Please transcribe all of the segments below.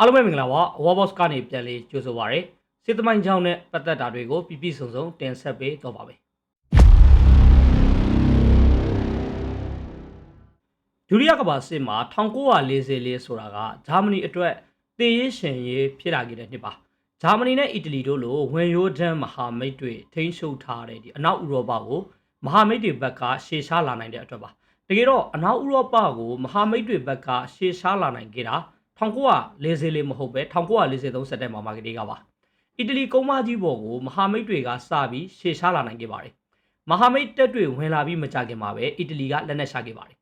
အားလုံးပဲမင်္ဂလာပါ Warbox ကနေပြန်လေးကြိုဆိုပါရစေစစ်သမိုင်းချောင်းနဲ့ပတ်သက်တာတွေကိုပြပြစုံစုံတင်ဆက်ပေးတော့ပါမယ်ဒုတိယကမ္ဘာစစ်မှာ1944ဆိုတာကဂျာမနီအတွက်တေးရရှင်ရေးဖြစ်လာခဲ့တဲ့နှစ်ပါဂျာမနီနဲ့အီတလီတို့လိုဝင်ရိုးတန်းမဟာမိတ်တွေထိန်းချုပ်ထားတဲ့ဒီအနောက်ဥရောပကိုမဟာမိတ်တွေဘက်ကရှေ့ရှားလာနိုင်တဲ့အတွက်ပါတကယ်တော့အနောက်ဥရောပကိုမဟာမိတ်တွေဘက်ကရှေ့ရှားလာနိုင်ခဲ့တာ 1940လေးမဟုတ်ပဲ1943စက်တင်ဘာမှာကလေးကပါအီတလီကုန်းမကြီးဘော်ကိုမဟာမိတ်တွေကစပြီးရှေ့ရှားလာနိုင်ခဲ့ပါတယ်မဟာမိတ်တပ်တွေဝင်လာပြီးမကြခင်မှာပဲအီတလီကလက်နက်ရှာခဲ့ပါတယ်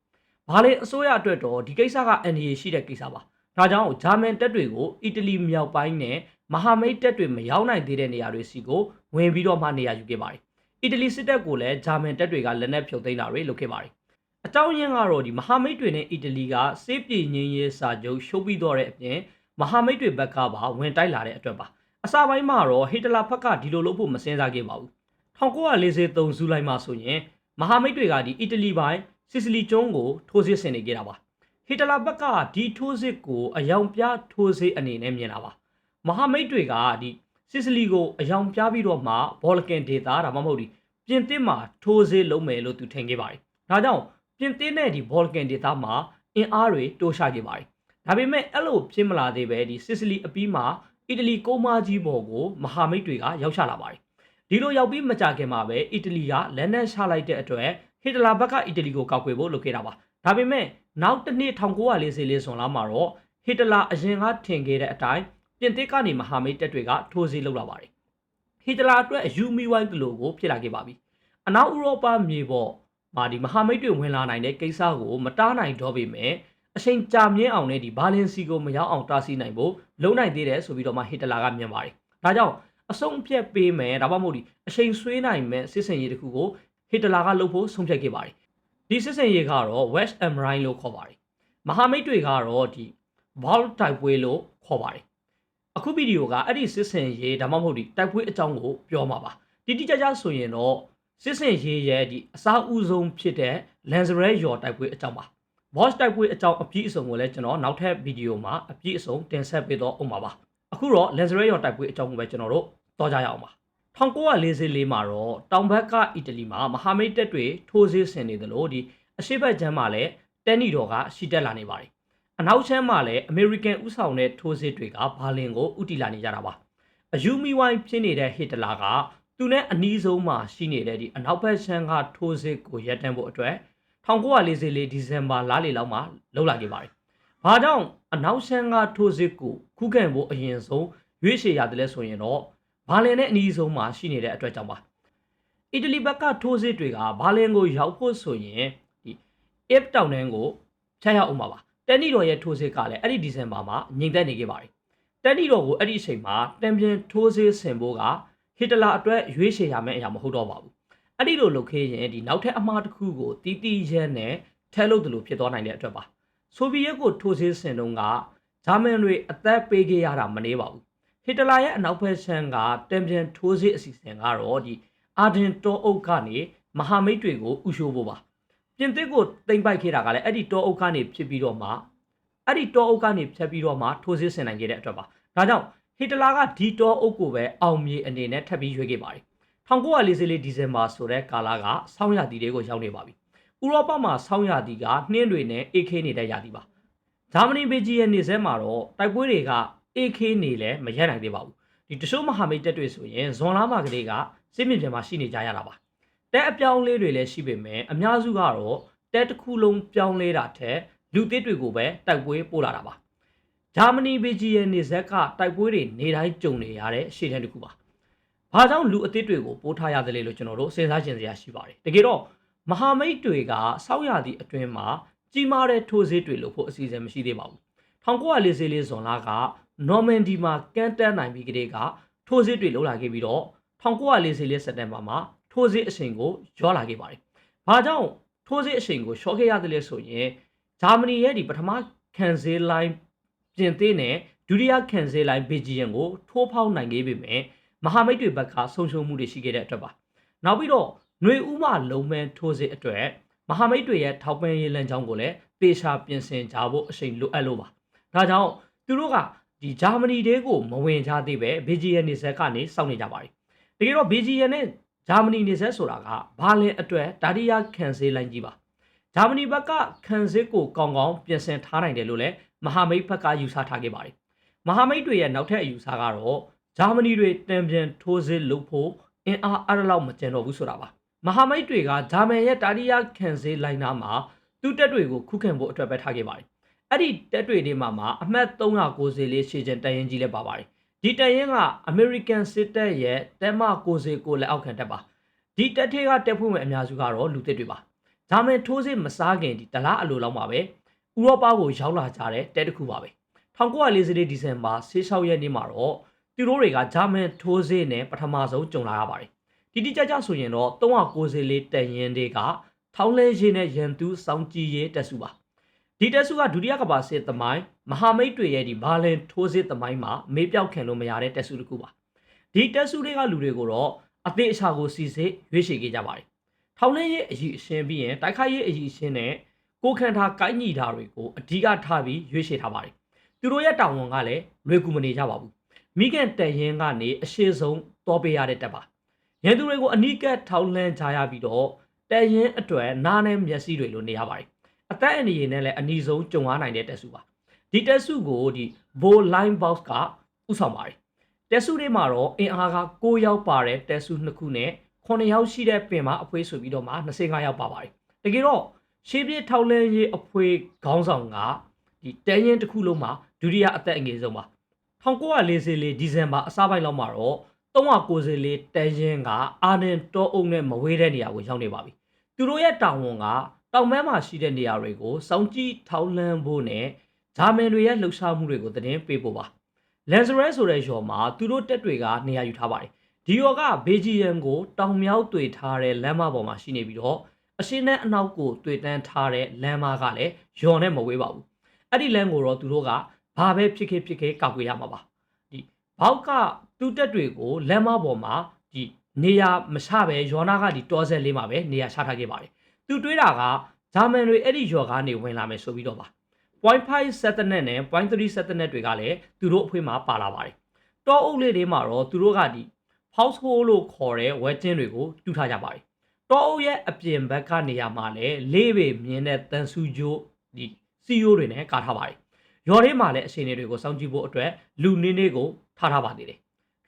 ဘာလဲအစိုးရအတွက်တော့ဒီကိစ္စကအန်ဒီရှိတဲ့ကိစ္စပါဒါကြောင့်ဂျာမန်တပ်တွေကိုအီတလီမြောက်ပိုင်းနဲ့မဟာမိတ်တပ်တွေမရောက်နိုင်သေးတဲ့နေရာတွေစီကိုဝင်ပြီးတော့မှနေရာယူခဲ့ပါတယ်အီတလီစစ်တပ်ကိုလည်းဂျာမန်တပ်တွေကလက်နက်ဖြုတ်သိမ်းတာတွေလုပ်ခဲ့ပါတယ် အကြောင်းရင်းကတော့ဒီမဟာမိတ်တွေနဲ့အီတလီကစေးပြေငင်းရေးစာချုပ်ရှုပ်ပြီးတော့တဲ့အပြင်မဟာမိတ်တွေဘက်ကပါဝင်တိုက်လာတဲ့အတွက်ပါအစပိုင်းမှာတော့ဟီတလာဘက်ကဒီလိုလုပ်ဖို့မစင်စားခဲ့ပါဘူး1943ဇူလိုင်မှာဆိုရင်မဟာမိတ်တွေကဒီအီတလီပိုင်းစစ်စလီကျွန်းကိုထိုးစစ်ဆင်နေကြတာပါဟီတလာဘက်ကဒီထိုးစစ်ကိုအယောင်ပြထိုးစစ်အနေနဲ့မြင်တာပါမဟာမိတ်တွေကဒီစစ်စလီကိုအယောင်ပြပြီးတော့မှဘောလကန်ဒေတာဒါမှမဟုတ်ဒီပြင်သစ်မှာထိုးစစ်လုပ်မယ်လို့သူထင်ခဲ့ပါတယ်ဒါကြောင့် ပြင်သစ်နဲ့ဒီဘောလကန်ဒေတာမှာအင်အားတွေတိုးရှာခဲ့ပါတယ်ဒါပေမဲ့အဲ့လိုဖြစ်မလာသေးပဲဒီစစ်စလီအပြီးမှာအီတလီကိုမာကြီးဘော်ကိုမဟာမိတ်တွေကရောက်ချလာပါတယ်ဒီလိုရောက်ပြီးမကြခင်မှာပဲအီတလီကလက်နက်ချလိုက်တဲ့အတွက်ဟစ်တလာဘက်ကအီတလီကိုကောက်ွယ်ဖို့လုပ်ခဲ့တာပါဒါပေမဲ့နောက်တစ်နှစ်1940ဇွန်လမှာတော့ဟစ်တလာအရင်ကထင်ခဲ့တဲ့အတိုင်းပြင်သစ်ကနေမဟာမိတ်တပ်တွေကထိုးစီလုပ်လာပါတယ်ဟစ်တလာအတွက်အယူမီဝိုင်းကလိုကိုဖြစ်လာခဲ့ပါပြီအနောက်ဥရောပမြေပေါ် မှာဒီမဟာမိတ်တွေဝင်လာနိုင်တဲ့ကိစ္စကိုမတားနိုင်တော့ပေမဲ့အချိန်ကြာမြင့်အောင်နဲ့ဒီဘာလင်စီကိုမရောက်အောင်တားဆီးနိုင်ဖို့လုံနိုင်သေးတယ်ဆိုပြီးတော့မှဟစ်တလာကမြင်ပါတယ်ဒါကြောင့်အဆုံးဖြတ်ပေးမယ်ဒါမှမဟုတ်ဒီအချိန်ဆွေးနိုင်မဲ့စစ်စင်ရေးတစ်ခုကိုဟစ်တလာကလုပ်ဖို့ဆုံးဖြတ်ခဲ့ပါတယ်ဒီစစ်စင်ရေးကတော့ West Amrine လို့ခေါ်ပါတယ်မဟာမိတ်တွေကတော့ဒီ Val တိုက်ပွဲလို့ခေါ်ပါတယ်အခုဗီဒီယိုကအဲ့ဒီစစ်စင်ရေးဒါမှမဟုတ်ဒီတိုက်ပွဲအကြောင်းကိုပြောမှာပါတိတိကျကျဆိုရင်တော့ စစ်စင်ရေးရဲ့ဒီအစားအဦးဆုံးဖြစ်တဲ့ Lanzaret ရော်တိုက်ပွဲအကြောင်းပါ boss တိုက်ပွဲအကြောင်းအပြည့်အစုံကိုလည်းကျွန်တော်နောက်ထပ်ဗီဒီယိုမှာအပြည့်အစုံတင်ဆက်ပေးတော့အောင်ပါပါအခုတော့ Lanzaret ရော်တိုက်ပွဲအကြောင်းကိုပဲကျွန်တော်တို့တော့ကြရအောင်ပါ1944မှာတော့တောင်ဘက်ကအီတလီမှာမဟာမိတ်တပ်တွေထိုးစစ်ဆင်နေသလိုဒီအရှေ့ဘက်ကျမ်းမှာလည်းတက်နီတော်ကရှိတက်လာနေပါတယ်အနောက်ချမ်းမှာလည်းအမေရိကန်ဥဆောင်တဲ့ထိုးစစ်တွေကဘာလင်ကိုဥတီလာနေကြတာပါအယူမီဝိုင်းဖြစ်နေတဲ့ဟစ်တလာက သူနဲ့အနီးဆုံးမှာရှိနေတဲ့ဒီအနောက်ဘက်ချမ်းကထိုးစစ်ကိုရပ်တန့်ဖို့အတွက်1944ဒီဇင်ဘာလလေလောက်မှာလှုပ်လာခဲ့ပါတယ်။ဘာကြောင့်အနောက်ရှမ်းကထိုးစစ်ကိုခုခံဖို့အရင်ဆုံးရွေးချယ်ရတယ်လဲဆိုရင်တော့ဘာလင်နဲ့အနီးဆုံးမှာရှိနေတဲ့အတွက်ကြောင့်ပါ။အီတလီဘက်ကထိုးစစ်တွေကဘာလင်ကိုရောက်ဖို့ဆိုရင်ဒီ if တောင်တန်းကိုဖြတ်ရောက်အောင်ပါပါ။တန်နီတော်ရဲ့ထိုးစစ်ကလည်းအဲ့ဒီဒီဇင်ဘာမှာငြိမ်သက်နေခဲ့ပါတယ်။တန်နီတော်ကိုအဲ့ဒီအချိန်မှာတံပြန်ထိုးစစ်ဆင်ဖို့က ဟစ်တလာအတွက်ရွေးချယ်ရမယ့်အရာမဟုတ်တော့ပါဘူး။အဲ့ဒီလိုလုပ်ခဲ့ရင်ဒီနောက်ထပ်အမှားတစ်ခုကိုတီးတီးရဲနဲ့ထဲလို့တယ်လို့ဖြစ်သွားနိုင်တဲ့အတွက်ပါ။ဆိုဗီယက်ကိုထိုးစစ်ဆင်တုန်းကဂျာမန်တွေအသက်ပေးခဲ့ရတာမနှေးပါဘူး။ဟစ်တလာရဲ့အနောက်ဘက်ခြမ်းကတံပြန်ထိုးစစ်အစီအစဉ်ကတော့ဒီအာဒင်တောအုပ်ကနေမဟာမိတ်တွေကိုဥရှိုးဖို့ပါ။ပြင်သစ်ကိုတင်ပိုက်ခဲ့တာကလည်းအဲ့ဒီတောအုပ်ကနေဖြစ်ပြီးတော့မှအဲ့ဒီတောအုပ်ကနေဖြတ်ပြီးတော့မှထိုးစစ်ဆင်နိုင်ခဲ့တဲ့အတွက်ပါ။ဒါကြောင့် ဟစ်တလာကဒီတောအုပ်ကိုပဲအောင်မြေအနေနဲ့ထပ်ပြီးရွေးခဲ့ပါတယ်1944ဒီဇင်ဘာဆိုတဲ့ကာလကဆောင်းရာသီတွေကိုရောက်နေပါပြီဥရောပမှာဆောင်းရာသီကနှင်းတွေနဲ့ AK နေတဲ့ရာသီပါဂျာမနီဘေဂျီရဲ့နေဆက်မှာတော့တိုက်ပွဲတွေက AK နေလဲမရက်နိုင်သေးပါဘူးဒီတချို့မဟာမိတ်တပ်တွေဆိုရင်ဇွန်လမှာကလေးကစစ်မြေပြင်မှာရှိနေကြရတာပါတက်အပြောင်းလေးတွေလည်းရှိပေမဲ့အများစုကတော့တက်တစ်ခုလုံးပြောင်းလဲတာထက်လူသစ်တွေကိုပဲတိုက်ပွဲပို့လာတာပါ ဂျာမနီဘေဂျီရဲ့နေဆက်ကတိုက်ပွဲတွေနေတိုင်းကြုံနေရတဲ့ရှေ့တန်းတစ်ခုပါ။ဘာကြောင့်လူအသစ်တွေကိုပို့ထားရတယ်လဲလို့ကျွန်တော်တို့စဉ်းစားကြင်စရာရှိပါတယ်။တကယ်တော့မဟာမိတ်တွေကစောက်ရသည့်အတွင်းမှာကြီးမားတဲ့ထိုးစစ်တွေလို့ဖို့အစီအစဉ်မရှိသေးပါဘူး။1944ဇွန်လကနော်မန်ဒီမှာကမ်းတက်နိုင်ပြီးကလေးကထိုးစစ်တွေလုပ်လာခဲ့ပြီးတော့1944စက်တင်ဘာမှာထိုးစစ်အချိန်ကိုရောလာခဲ့ပါတယ်။ဘာကြောင့်ထိုးစစ်အချိန်ကိုရှော့ခဲ့ရတယ်လဲဆိုရင်ဂျာမနီရဲ့ဒီပထမခံစေးလိုင်း ပြင်သစ်နဲ့ဒုတိယခံစေးလိုင်းဘေဂျီယန်ကိုထိုးဖောက်နိုင်ခဲ့ပေမဲ့မဟာမိတ်တွေဘက်ကဆုံရှုံမှုတွေရှိခဲ့တဲ့အတွက်ပါနောက်ပြီးတော့ຫນွေဥမလုံးမဲထိုးစစ်အတွက်မဟာမိတ်တွေရဲ့ထောက်ပံ့ရေးလမ်းကြောင်းကိုလည်းတေချာပြင်ဆင်ကြဖို့အချိန်လိုအပ်လို့ပါဒါကြောင့်သူတို့ကဒီဒီဂျာမနီတဲကိုမဝင်ကြသေးပဲဘေဂျီယန်နေဆက်ကနေစောင့်နေကြပါတယ်တကယ်တော့ဘေဂျီယန်နဲ့ဂျာမနီနေဆက်ဆိုတာကဘာလင်အတွက်ဒါရီယာခံစေးလိုင်းကြီးပါဂျာမနီဘက်ကခံစစ်ကိုကောင်းကောင်းပြင်ဆင်ထားနိုင်တယ်လို့လည်း မဟာမိတ်ဘက်ကယူဆထားခဲ့ပါတယ်မဟာမိတ်တွေရဲ့နောက်ထပ်အယူဆကတော့ဂျာမနီတွေတံပြန်ထိုးစစ်လုပ်ဖို့အင်အားအဲ့လောက်မကျန်တော့ဘူးဆိုတာပါမဟာမိတ်တွေကဂျာမန်ရဲ့တာရီယာခံစေးလိုင်းနာမှာသူ့တက်တွေကိုခုခံဖို့အတွက်ပဲထားခဲ့ပါတယ်အဲ့ဒီတက်တွေတွေမှာမှာအမှတ်390လေးရှေ့ကျန်တန်ရင်ကြီးလည်းပါပါတယ်ဒီတန်ရင်ကအမေရိကန်စစ်တပ်ရဲ့တက်မ90ကိုလက်အောက်ခံတက်ပါဒီတက်ထေကတက်ဖို့မဲ့အများစုကတော့လူသစ်တွေပါဂျာမန်ထိုးစစ်မစားခင်ဒီတလားအလိုလောက်မှာပဲ ဥရောပကိုရောက်လာကြတဲ့တက်တစ်ခုပါပဲ1940ဒီဇင်ဘာ16ရက်နေ့မှာတော့သူတို့တွေကဂျာမန်ထိုးစစ်နဲ့ပထမဆုံးကြုံလာရပါတယ်တိတိကျကျဆိုရင်တော့394တန်ရင်တွေကထောင်းလဲရေးနဲ့ရန်သူစောင်းကြည့်ရေးတက်စုပါဒီတက်စုကဒုတိယကမ္ဘာစစ်သမိုင်းမဟာမိတ်တွေရဲ့ဒီဘာလင်ထိုးစစ်သမိုင်းမှာမေးပြောက်ခံလို့မရတဲ့တက်စုတစ်ခုပါဒီတက်စုတွေကလူတွေကိုတော့အသေးအချာကိုစီစစ်ရွေးချယ်ခဲ့ကြပါတယ်ထောင်းလဲရေးအကြီးအရှင်းပြီးရင်တိုက်ခိုက်ရေးအကြီးအရှင်းနဲ့ ကိုခန့်ထားကိုင်းညီတာတွေကိုအဓိကထားပြီးရွေးချယ်ထားပါတယ်သူတို့ရဲ့တာဝန်ကလည်းလွယ်ကူမနေကြပါဘူးမိကန်တရင်ကနေအရှိဆုံးတောပေးရတဲ့တက်ပါရန်သူတွေကိုအနိကတ်ထောင်းလန်းကြရပြီးတော့တရင်အတွက်နားနဲ့မျက်စိတွေလိုနေရပါတယ်အသက်အန္တရာယ်နဲ့လည်းအနည်းဆုံးကြုံရနိုင်တဲ့တက်စုပါဒီတက်စုကိုဒီ Bow Line Box ကဥဆောင်ပါတယ်တက်စုတွေမှာတော့အင်အားက6ယောက်ပါတဲ့တက်စုနှစ်ခုနဲ့9ယောက်ရှိတဲ့ပင်မအဖွဲဆိုပြီးတော့မှ25ယောက်ပါပါတယ်တကယ်တော့ ရှေးပြေထောက်လန်းရေးအဖွဲခေါင်းဆောင်ကဒီတဲရင်တစ်ခုလုံးမှာဒုတိယအသက်အငယ်ဆုံးပါ1944ဒီဇင်ဘာအစပိုင်းလောက်မှာတော့394တဲရင်ကအာနန်တောအုပ်နဲ့မဝေးတဲ့နေရာကိုရောက်နေပါပြီသူတို့ရဲ့တာဝန်ကတောင်ပန်းမှာရှိတဲ့နေရာတွေကိုစောင့်ကြည့်ထောက်လန်းဖို့နဲ့ဂျာမန်တွေရဲ့လှုပ်ရှားမှုတွေကိုသတင်းပေးဖို့ပါလန်စရဲဆိုတဲ့ရော်မှာသူတို့တက်တွေကနေရာယူထားပါတယ်ဒီရော်ကဘေဂျီယန်ကိုတောင်မြောက်တွေ့ထားတဲ့လမ်းမပေါ်မှာရှိနေပြီးတော့ အရှင်းနဲ့အနောက်ကိုတွေ့တန်းထားတဲ့လမ်းမကလည်းရော်နဲ့မဝေးပါဘူးအဲ့ဒီလမ်းကိုတော့သူတို့ကဘာပဲဖြစ်ခဲ့ဖြစ်ခဲ့ကောက်ွေရမှာပါဒီဘောက်ကသူ့တက်တွေကိုလမ်းမပေါ်မှာဒီနေရာမချပဲယောနာကဒီတောဆက်လေးမှာပဲနေရာချထားခဲ့ပါတယ်သူတွေးတာကဂျာမန်တွေအဲ့ဒီယော်ကနေဝင်လာမယ်ဆိုပြီးတော့ပါ0.5 setnet နဲ့0.3 setnet တွေကလည်းသူတို့အဖွင့်မှာပါလာပါတယ်တောအုပ်လေးတွေမှာတော့သူတို့ကဒီ house hole လို့ခေါ်တဲ့ဝဲချင်းတွေကိုတူးထားကြပါတယ် တောအုပ်ရဲ့အပြင်ဘက်ကနေရာမှာလည်းလေးပေမြင်းတဲ့တန်ဆူဂျိုးဒီစီယိုတွေနဲ့ကာထားပါတယ်ရော်ထဲမှာလည်းအချိန်တွေကိုစောင့်ကြည့်ဖို့အတွက်လူနင်းလေးကိုထားထားပါသေးတယ်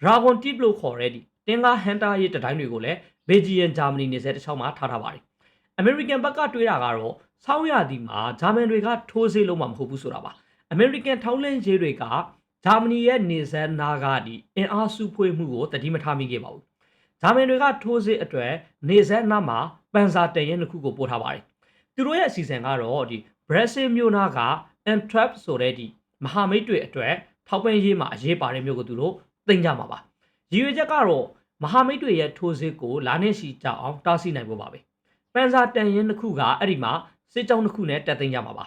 Dragon Tip လို့ခေါ်တဲ့ဒီတင်ကားဟန်တာရဲ့တတိုင်းတွေကိုလည်းဘေဂျီယန်ဂျာမနီနေဆက်တစ်ချောင်းမှာထားထားပါတယ်။ American ဘက်ကတွေးတာကတော့ဆောင်းရာသီမှာဂျာမန်တွေကထိုးဆေးလုံးမှာမဟုတ်ဘူးဆိုတာပါ။ American ထောင်းလင်းရေးတွေကဂျာမနီရဲ့နေဆက်နာကဒီအင်အားစုဖွေးမှုကိုတတိမထားမိခဲ့ပါဘူး။ ဂျာမန်တွေကထိုးဆေးအတွက်နေဆက်နာမှာပန်စာတရင်တစ်ခုကိုပို့ထားပါတယ်။သူတို့ရဲ့အစီအစဉ်ကတော့ဒီ Brazil မြို့နာက Antwerp ဆိုတဲ့ဒီမဟာမိတ်တွေအတွက်ထောက်ပံ့ရေးမှာအရေးပါတဲ့မြို့ကိုသူတို့တင်ကြမှာပါ။ရည်ရွယ်ချက်ကတော့မဟာမိတ်တွေရဲ့ထိုးစစ်ကိုလာနေရှိကြအောင်တားဆီးနိုင်ဖို့ပါပဲပန်ဆာတန်ရင်တစ်ခုကအဲ့ဒီမှာစစ်ကြောင်းတစ်ခုနဲ့တက်သိမ်းကြမှာပါ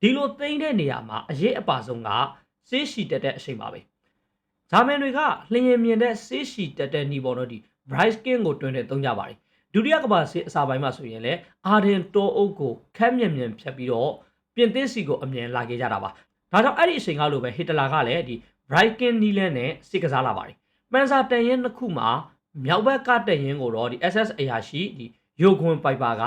ဒီလိုသိမ်းတဲ့နေရာမှာအရေးအပါဆုံးကစစ်ရှိတက်တဲ့အချိန်ပါပဲဂျာမန်တွေကလျင်ရင်မြင်တဲ့စစ်ရှိတက်တဲ့နီပေါ်တော့ဒီ Bryce King ကိုတွင်တဲ့သုံးကြပါတယ်ဒုတိယကမ္ဘာစစ်အစာပိုင်းမှာဆိုရင်လည်းအာဒင်တိုအုပ်ကိုခက်မြင်မြင်ဖြတ်ပြီးတော့ပြင်သစ်စီကိုအမြင်လာခဲ့ကြတာပါဒါကြောင့်အဲ့ဒီအချိန်ကလိုပဲဟစ်တလာကလည်းဒီ Brighton နီလန်နဲ့စစ်ကစားလာပါတယ်ပန်ဆာတန်ရင်တစ်ခုမှာမြောက်ဘက်ကတက်ရင်ကိုတော့ဒီ SS အရာရှိဒီယိုခွန်ပိုက်ပါက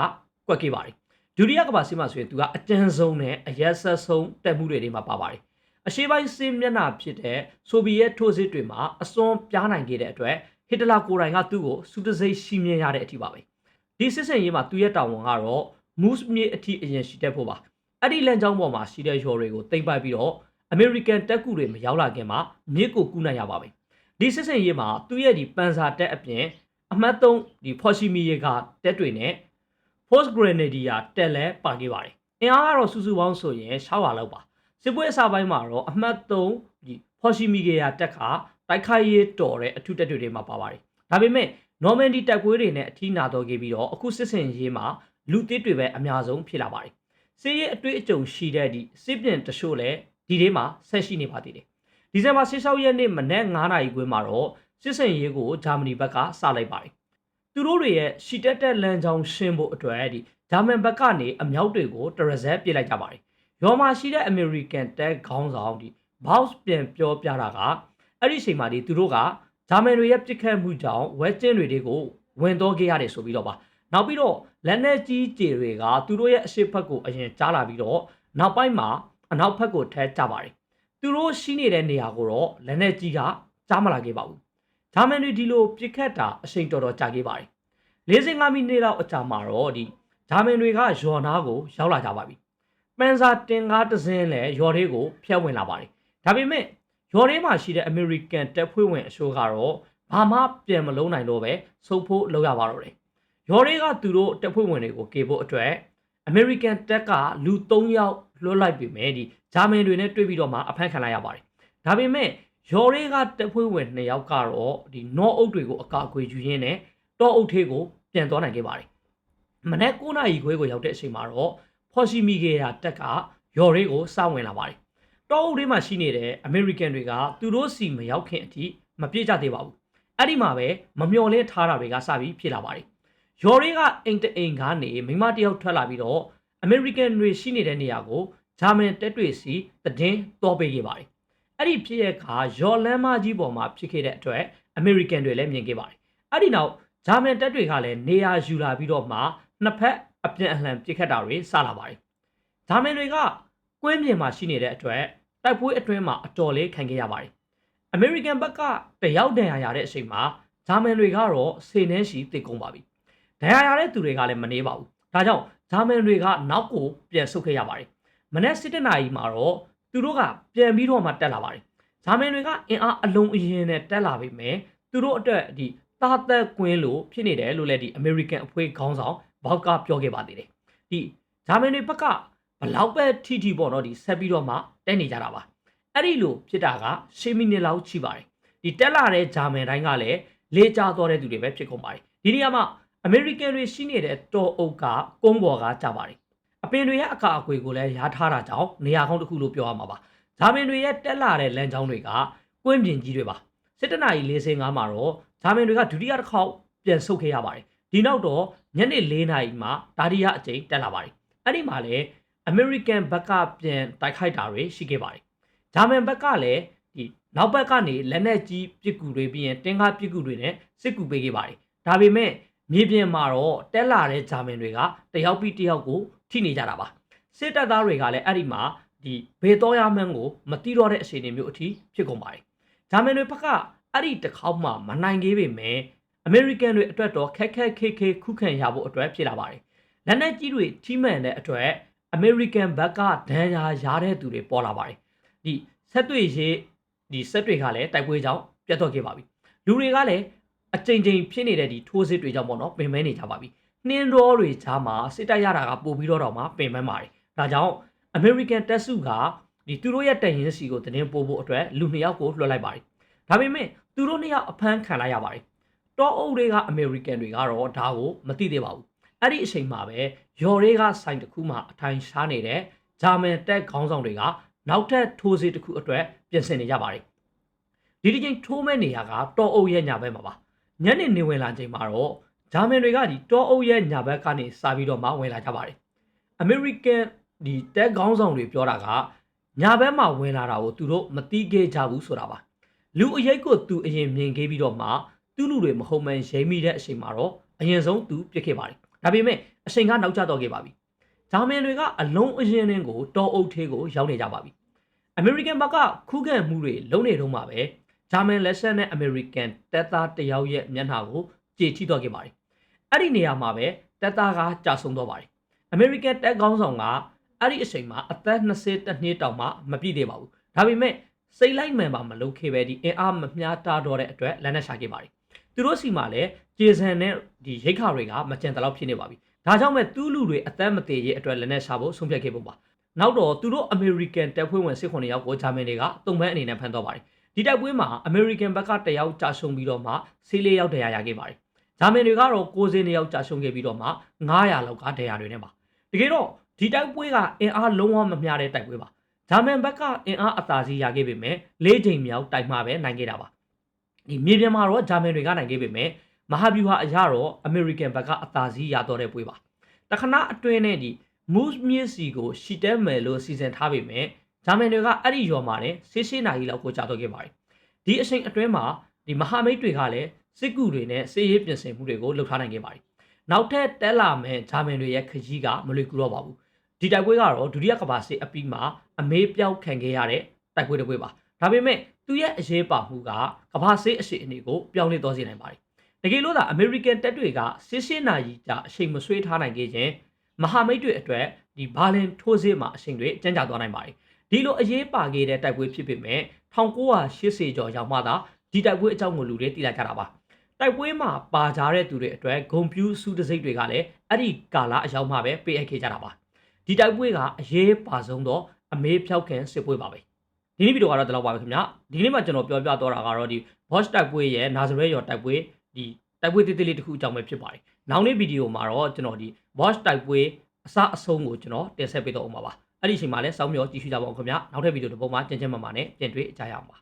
ကွက်ခဲ့ပါတယ်ဒုတိယကမ္ဘာစစ်မှာဆိုရင်သူကအတန်းဆုံးနဲ့အရက်ဆက်ဆုံးတက်မှုတွေတွေမှာပါပါတယ် အရှေ့ပိုင်းစစ်မျက်နှာဖြစ်တဲ့ဆိုဗီယက်ထိုးစစ်တွေမှာအစွန်းပြားနိုင်ခဲ့တဲ့အတွက်ဟစ်တလာကိုယ်တိုင်ကသူ့ကိုစူတစိတ်ရှိမြင်ရတဲ့အထိပါပဲဒီစစ်စင်ရေးမှာသူ့ရဲ့တာဝန်ကတော့ moose မြေအထိအရင်ရှိတတ်ဖို့ပါအဲ့ဒီလမ်းကြောင်းပေါ်မှာရှိတဲ့ရော်တွေကိုတိမ့်ပိုက်ပြီးတော့အမေရိကန်တပ်ကူတွေမရောက်လာခင်မှာမြစ်ကိုကူးနိုင်ရပါမယ်ဒီစစ်စင်ရေးမှာသူ့ရဲ့ဒီပန်ဆာတက်အပြင်အမှတ်3ဒီဖော်ရှိမီရေကတက်တွေနဲ့ Post Grenadier တက်လဲပါခဲ့ပါတယ်အင်အားကတော့စုစုပေါင်းဆိုရင်6ပါလောက်ပါ စစ်ပွဲအစပိုင်းမှာတော့အမှတ်3ဒီဖော်ရှိမီရေတက်ကတိုက်ခိုက်ရေးတော်တဲ့အထူးတက်တွေတွေမှာပါပါတယ်ဒါပေမဲ့ Normandy တက်ကွေးတွေနဲ့အထီးနာတော်ခဲ့ပြီးတော့အခုစစ်စင်ရေးမှာလူသစ်တွေပဲအများဆုံးဖြစ်လာပါတယ်စစ်ရေးအတွေ့အကြုံရှိတဲ့ဒီစစ်ပြင်တချို့လည်းဒီထဲမှာဆက်ရှိနေပါသေးတယ်ဒီဇင်ဘာ16ရက်နေ့မနက်9:00နာရီခွဲမှာတော့စစ်စင်ရေးကိုဂျာမနီဘက်ကစလိုက်ပါတယ်သူတို့တွေရဲ့ရှီတက်တက်လမ်းကြောင်းရှင်းဖို့အတွက်ဒီဂျာမန်ဘက်ကနေအမြောက်တွေကိုတရဇက်ပစ်လိုက်ကြပါတယ် ရော်မာရှိတဲ့အမေရိကန်တက်ခေါင်းဆောင်ဒီဘောက်ပြန်ပြောပြတာကအဲ့ဒီအချိန်မှာဒီသူတို့ကဂျာမန်တွေရဲ့ပြစ်ခတ်မှုကြောင့်ဝက်ကျင်းတွေတွေကိုဝင်တော့ခဲ့ရတယ်ဆိုပြီးတော့ပါနောက်ပြီးတော့လက်နက်ကြီးကြေတွေကသူတို့ရဲ့အရှိတ်ဖက်ကိုအရင်ကြားလာပြီးတော့နောက်ပိုင်းမှာအနောက်ဖက်ကိုထဲကြပါတယ်သူတို့ရှိနေတဲ့နေရာကိုတော့လက်နက်ကြီးကကြားမလာခဲ့ပါဘူးဂျာမန်တွေဒီလိုပြစ်ခတ်တာအချိန်တော်တော်ကြာခဲ့ပါတယ်45မိနစ်လောက်အကြာမှာတော့ဒီဂျာမန်တွေကယော်နာကိုရောက်လာကြပါပြီ ပန်ဆာတင်ကားတစ်စင်းလည်းယော်လေးကိုဖျက်ဝင်လာပါတယ်ဒါပေမဲ့ယော်လေးမှာရှိတဲ့အမေရိကန်တပ်ဖွဲ့ဝင်အရှိုးကတော့ဘာမှပြန်မလုံးနိုင်တော့ပဲစုပ်ဖို့လုပ်ရပါတော့တယ်ယော်လေးကသူတို့တပ်ဖွဲ့ဝင်တွေကိုကေဖို့အတွက်အမေရိကန်တပ်ကလူ3ယောက်လွှတ်လိုက်ပြီမဲ့ဒီဂျာမန်တွေနဲ့တွေ့ပြီးတော့မှအဖမ်းခံလိုက်ရပါတယ်ဒါပေမဲ့ယော်လေးကတပ်ဖွဲ့ဝင်2ယောက်ကတော့ဒီနော့အုပ်တွေကိုအကာအကွယ်ယူရင်းနဲ့တောအုပ်ထေးကိုပြန်သွားနိုင်ခဲ့ပါတယ်မနေ့9နာရီခွဲကိုရောက်တဲ့အချိန်မှာတော့ ဖော်ရှိမိခဲ့တာတက်ကယော်ရေးကိုစဝင်လာပါတယ်တောအုပ်ထဲမှာရှိနေတဲ့အမေရိကန်တွေကသူတို့စီမရောက်ခင်အထိမပြေကြသေးပါဘူးအဲ့ဒီမှာပဲမမျော်လင့်ထားတာတွေကစပြီးဖြစ်လာပါတယ်ယော်ရေးကအိမ်တအိမ်ကနေမိမတယောက်ထွက်လာပြီးတော့အမေရိကန်တွေရှိနေတဲ့နေရာကိုဂျာမန်တက်တွေစီတည်င်းတော်ပေးခဲ့ပါတယ်အဲ့ဒီဖြစ်ရဲ့အခါယော်လန်းမကြီးပေါ်မှာဖြစ်ခဲ့တဲ့အတွက်အမေရိကန်တွေလည်းမြင်ခဲ့ပါတယ်အဲ့ဒီနောက်ဂျာမန်တပ်တွေကလည်းနေရာယူလာပြီးတော့မှနှစ်ဖက် အပြန်အလှန်ပစ်ခတ်တာတွေစလာပါတယ်။ဂျာမန်တွေကကွင်းပြင်မှာရှိနေတဲ့အတွက်တိုက်ပွဲအတွင်းမှာအတော်လေးခံခဲ့ရပါတယ်။ American ဘက်ကတယောက်တန်ရာရတဲ့အချိန်မှာဂျာမန်တွေကတော့စေနှင်းရှိတည်ကုန်ပါပြီ။ဒဏ်ရာရတဲ့သူတွေကလည်းမနေပါဘူး။ဒါကြောင့်ဂျာမန်တွေကနောက်ကိုပြန်ဆုတ်ခဲ့ရပါတယ်။မနေ့7နာရီမှာတော့သူတို့ကပြန်ပြီးတော့မှတက်လာပါတယ်။ဂျာမန်တွေကအင်အားအလုံးအရင်နဲ့တက်လာပြီမဲ့သူတို့အတွက်ဒီတာသက်ကွင်းလို့ဖြစ်နေတယ်လို့လည်းဒီ American အဖွဲ့ခေါင်းဆောင် ဘောက်ကပြောခဲ့ပါသေးတယ်ဒီဂျာမန်တွေဘက်ကဘလောက်ပဲထိထိပေါ့နော်ဒီဆက်ပြီးတော့မှတက်နေကြတာပါအဲ့ဒီလိုဖြစ်တာက10မိနစ်လောက်ရှိပါတယ်ဒီတက်လာတဲ့ဂျာမန်တိုင်းကလည်းလေကျသွားတဲ့သူတွေပဲဖြစ်ကုန်ပါတယ်ဒီနေရာမှာ American တွေရှိနေတဲ့တော်အုပ်ကကုန်းပေါ်ကကြပါတယ်အပင်တွေရဲ့အကာအကွယ်ကိုလည်းရားထားတာကြောင့်နေရာကောင်းတစ်ခုလို့ပြောရမှာပါဂျာမန်တွေရဲ့တက်လာတဲ့လမ်းကြောင်းတွေကကွင်းပြင်ကြီးတွေပါစစ်တနာရီ45မှာတော့ဂျာမန်တွေကဒုတိယတစ်ခေါက်ပြန်ဆုတ်ခဲ့ရပါတယ် ဒီနောက်တော့ညနေ၄နာရီမှာဒါရီယာအကြိမ်တက်လာပါတယ်အဲ့ဒီမှာလည်းအမေရိကန်ဘက်ကပြန်တိုက်ခိုက်တာတွေရှိခဲ့ပါတယ်ဂျာမန်ဘက်ကလည်းဒီနောက်ဘက်ကနေလက်နက်ကြီးပစ်ကူတွေပြီးရင်တင်းကားပစ်ကူတွေနဲ့စစ်ကူပေးခဲ့ပါတယ်ဒါပေမဲ့မြေပြင်မှာတော့တက်လာတဲ့ဂျာမန်တွေကတယောက်ပြီးတယောက်ကိုထိနေကြတာပါစစ်တပ်သားတွေကလည်းအဲ့ဒီမှာဒီဘေတော်ရမန်းကိုမတီးတော့တဲ့အခြေအနေမျိုးအထိဖြစ်ကုန်ပါတယ်ဂျာမန်တွေဘက်ကအဲ့ဒီတစ်ခေါက်မှမနိုင်သေးပေမဲ့ အမေရိကန်တွေအတွက်တော့ခက်ခက်ခဲခဲခုခံရဖို့အတွက်ဖြစ်လာပါတယ်။လက်နက်ကြီးတွေထိမှန်တဲ့အတွက်အမေရိကန်ဘက်ကဒဏ်ရာရတဲ့သူတွေပေါ်လာပါတယ်။ဒီဆက်တွေ့ရေးဒီဆက်တွေကလည်းတိုက်ပွဲကြောင့်ပြတ်တော့ခဲ့ပါပြီ။လူတွေကလည်းအကြိမ်ကြိမ်ဖြစ်နေတဲ့ဒီထိုးစစ်တွေကြောင့်ပေါ့နော်ပင်ပန်းနေကြပါပြီ။နှင်းရောတွေကြားမှာစစ်တပ်ရတာကပို့ပြီးတော့တော့မှပင်ပန်းပါတယ်။ဒါကြောင့်အမေရိကန်တပ်စုကဒီသူတို့ရဲ့တရင်စီကိုတင်းပို့ဖို့အတွက်လူနှစ်ယောက်ကိုလွှတ်လိုက်ပါတယ်။ဒါပေမဲ့သူတို့နှစ်ယောက်အဖမ်းခံလိုက်ရပါတယ် တောအုပ်တွေကအမေရိကန်တွေကတော့ဒါကိုမသိသေးပါဘူးအဲ့ဒီအချိန်မှာပဲယော်တွေကဆိုင်တစ်ခုမှအထိုင်ရှားနေတဲ့ဂျာမန်တက်ခေါင်းဆောင်တွေကနောက်ထပ်ထိုးစစ်တစ်ခုအတွက်ပြင်ဆင်နေကြပါတယ်ဒီဒီချိန်ထိုးမဲ့နေရာကတောအုပ်ရဲ့ညာဘက်မှာပါညနေနေဝင်လာချိန်မှာတော့ဂျာမန်တွေကဒီတောအုပ်ရဲ့ညာဘက်ကနေစာပြီးတော့မှဝင်လာကြပါတယ်အမေရိကန်ဒီတက်ခေါင်းဆောင်တွေပြောတာကညာဘက်မှာဝင်လာတာကိုသူတို့မသိခဲ့ကြဘူးဆိုတာပါလူအရိတ်ကိုသူအရင်မြင်ခဲ့ပြီးတော့မှ သူ့လူတွေမဟုတ်မှန်ရိမ့်မိတဲ့အချိန်မှာတော့အရင်ဆုံးသူပြစ်ခဲ့ပါတယ်ဒါပေမဲ့အချိန်ကနောက်ကျတော့ခဲ့ပါပြီဂျာမန်တွေကအလုံးအရင်င်းကိုတောအုပ်သေးကိုရောက်နေကြပါပြီအမေရိကန်ဘက်ကခုခံမှုတွေလုံးနေတော့မှပဲဂျာမန်လက်ဆက်နဲ့အမေရိကန်တပ်သားတယောက်ရဲ့မျက်နှာကိုကြေထိတော့ခဲ့ပါတယ်အဲ့ဒီနေရာမှာပဲတပ်သားကကြာဆုံးတော့ပါတယ်အမေရိကန်တပ်ကောင်းဆောင်ကအဲ့ဒီအချိန်မှာအသက်20တနှစ်တောင်မှမပြည့်သေးပါဘူးဒါပေမဲ့စိတ်လိုက်မှန်ပါမလုပ်ခဲ့ပဲဒီအင်အားမမျှတာတော့တဲ့အတွက်လက်နက်ရှာခဲ့ပါတယ် သူတို့စီမှာလည်းကျေဆန်နဲ့ဒီရိတ်ခါတွေကမကြံတလောက်ဖြစ်နေပါပြီဒါကြောင့်မဲ့သူ့လူတွေအသက်မသေးရဲ့အတွက်လက်နက်ရှာဖို့ဆုံးဖြတ်ခဲ့ပုံပါနောက်တော့သူတို့ American တပ်ဖွဲ့ဝင်စစ်ခွန်ယောက်ကိုဂျာမန်တွေကတုံပန်းအနေနဲ့ဖမ်းသွားပါတယ်ဒီတိုက်ပွဲမှာ American ဘက်ကတယောက်ကြာရှုံးပြီးတော့မှဆေးလေးယောက်တရားရခဲ့ပါတယ်ဂျာမန်တွေကတော့60ယောက်ကြာရှုံးခဲ့ပြီးတော့မှ900လောက်ကတရားတွေနဲ့ပါတကယ်တော့ဒီတိုက်ပွဲကအင်အားလုံးဝမမျှတဲ့တိုက်ပွဲပါဂျာမန်ဘက်ကအင်အားအသာစီးရခဲ့ပေမဲ့၄ချိန်မြောက်တိုက်မှာပဲနိုင်ခဲ့တာပါ ဒီမြေပြင်မှာတော့ဂျာမန်တွေကနိုင်ခဲ့ပေမဲ့မဟာဗျူဟာအရတော့အမေရိကန်ဘက်ကအသာစီးရတော့တဲ့ပွဲပါတခဏအတွင်းနဲ့ဒီ moose မြစ်စီကိုရှီတဲမယ်လို့စီစဉ်ထားပေမဲ့ဂျာမန်တွေကအဲ့ဒီရွာမှာလည်းဆေးရှင်းနာရီလောက်ကိုကြာတော့ခဲ့ပါတယ်ဒီအချိန်အတွင်းမှာဒီမဟာမိတ်တွေကလည်းစစ်ကူတွေနဲ့စစ်ရေးပြင်ဆင်မှုတွေကိုလှုပ်ထားနိုင်ခဲ့ပါတယ်နောက်ထပ်တက်လာမဲ့ဂျာမန်တွေရဲ့ခကြီးကမလွေကူတော့ပါဘူးဒီတိုက်ပွဲကတော့ဒုတိယကမ္ဘာစစ်အပြီးမှာအမေးပြောက်ခံခဲ့ရတဲ့တိုက်ပွဲတစ်ပွဲပါဒါပေမဲ့ သူရဲ့အရေးပါမှုကကမ္ဘာစစ်အရှိအနေကိုပြောင်းလဲသွားစေနိုင်ပါတယ်တကယ်လို့သာအမေရိကန်တပ်တွေကစစ်ရှင်းနာရီကြာအချိန်မဆွေးထားနိုင်ခဲ့ခြင်းမဟာမိတ်တွေအတွက်ဒီဘာလင်ထိုးစစ်မှာအချိန်တွေကျန်းကျသွားနိုင်ပါတယ်ဒီလိုအရေးပါခဲ့တဲ့တိုက်ပွဲဖြစ်ပေမဲ့1980ကျော်ရောက်မှသာဒီတိုက်ပွဲအကြောင်းကိုလူတွေသိလာကြတာပါတိုက်ပွဲမှာပါကြတဲ့သူတွေအတွက်ဂုံပြူးစုတစိမ့်တွေကလည်းအဲ့ဒီကာလအရောက်မှပဲပေးအပ်ခဲ့ကြတာပါဒီတိုက်ပွဲကအရေးပါဆုံးသောအမေးဖြောက်ခံစစ်ပွဲပါပဲ ဒီနေ့ဗီဒီယိုကတော့ဒီလောက်ပါပဲခင်ဗျဒီနေ့မှကျွန်တော်ပြောပြတော့တာကတော့ဒီ Bosch တိုက်ပွဲရဲ့ Nazareth ရောတိုက်ပွဲဒီတိုက်ပွဲတိတိလေးတစ်ခုအကြောင်းပဲဖြစ်ပါတယ်နောက်နေ့ဗီဒီယိုမှာတော့ကျွန်တော်ဒီ Bosch တိုက်ပွဲအစအဆုံးကိုကျွန်တော်တင်ဆက်ပေးတော့အောင်ပါပါအဲ့ဒီအချိန်မှာလည်းစောင်းမျှော်ကြည့်ရှုကြပါဦးခင်ဗျနောက်ထပ်ဗီဒီယိုတစ်ပုဒ်မှာကျင်းချင်းမှန်မှန်နဲ့ပြန်တွေ့ကြရအောင်ပါ